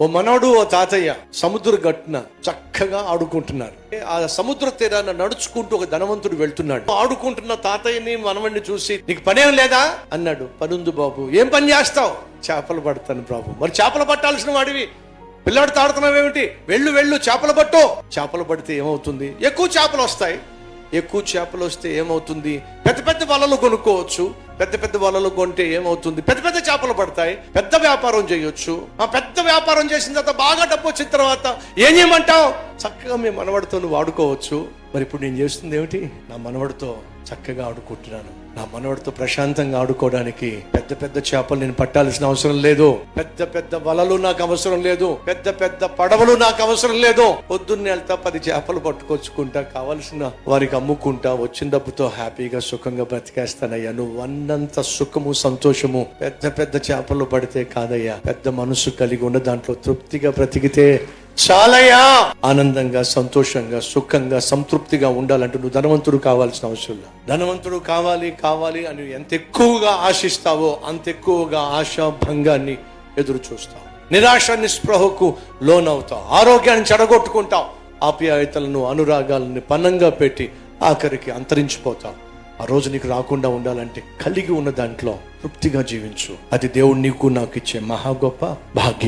ఓ మనోడు ఓ తాతయ్య సముద్ర గట్టున చక్కగా ఆడుకుంటున్నారు. ఆ సముద్ర తీరాన నడుచుకుంటూ ఒక ధనవంతుడు వెళ్తున్నాడు. ఆడుకుంటున్న తాతయ్యని మనవణ్ణి చూసి నీకు పనేం లేదా? అన్నాడు. పనుంది బాబు. ఏం పని చేస్తావు? చేపలు పడతాను బాబు. మరి చేపలు పట్టాల్సిన వాడివి. పిల్లాడు తాడుతున్నావేమిటి? వెళ్ళు వెళ్ళు చేపలు పట్టు. చేపలు పడితే ఏమవుతుంది? ఎక్కువ చేపలు వస్తాయి. ఎక్కువ చేపలు వస్తే ఏమవుతుంది? పెద్ద పెద్ద వలలు కొనుక్కోవచ్చు. పెద్ద పెద్ద వలలు కొంటే ఏమవుతుంది? పెద్ద పెద్ద చేపలు పడతాయి. పెద్ద వ్యాపారం చేయొచ్చు. ఆ పెద్ద వ్యాపారం చేసిన తర్వాత బాగా డబ్బు వచ్చిన తర్వాత ఏం చేయమంటావు? చక్కగా మీ మనవడితో నువ్వు వాడుకోవచ్చు మరి ఇప్పుడు నేను చేస్తుంది ఏమిటి? నా మనవడితో చక్కగా ఆడుకుంటున్నాను. నా మనవడితో ప్రశాంతంగా ఆడుకోవడానికి పెద్ద పెద్ద చేపలు నేను పట్టాల్సిన అవసరం లేదు. పెద్ద పెద్ద వలలు నాకు అవసరం లేదు. పెద్ద పెద్ద పడవలు నాకు అవసరం లేదు. పొద్దున్నే వెళ్తా పది చేపలు పట్టుకొచ్చుకుంటా కావలసిన వారికి అమ్ముకుంటా వచ్చిన డబ్బుతో హ్యాపీగా సుఖంగా బ్రతికేస్తానయ్యా. నువ్వు అన్నంత సుఖము సంతోషము పెద్ద పెద్ద చేపలు పడితే కాదయ్యా. పెద్ద మనసు కలిగి ఉన్న దాంట్లో తృప్తిగా బ్రతికితే చాలయా ఆనందంగా సంతోషంగా సుఖంగా సంతృప్తిగా ఉండాలంటే నువ్వు ధనవంతుడు కావాల్సిన అవసరం లేదు. ధనవంతుడు కావాలి కావాలి అని ఎంత ఎక్కువగా ఆశిస్తావో అంత ఎక్కువగా ఆశాభంగాన్ని ఎదురు చూస్తావు. నిరాశ నిస్పృహకు లోనవుతావు. ఆరోగ్యాన్ని చెడగొట్టుకుంటావు. ఆప్యాయతలను అనురాగాలను పన్నంగా పెట్టి ఆఖరికి అంతరించిపోతావు. ఆ రోజు నీకు రాకుండా ఉండాలంటే కలిగి ఉన్న దాంట్లో తృప్తిగా జీవించు. అది దేవుడు నీకు నాకు ఇచ్చే మహా గొప్ప భాగ్యం.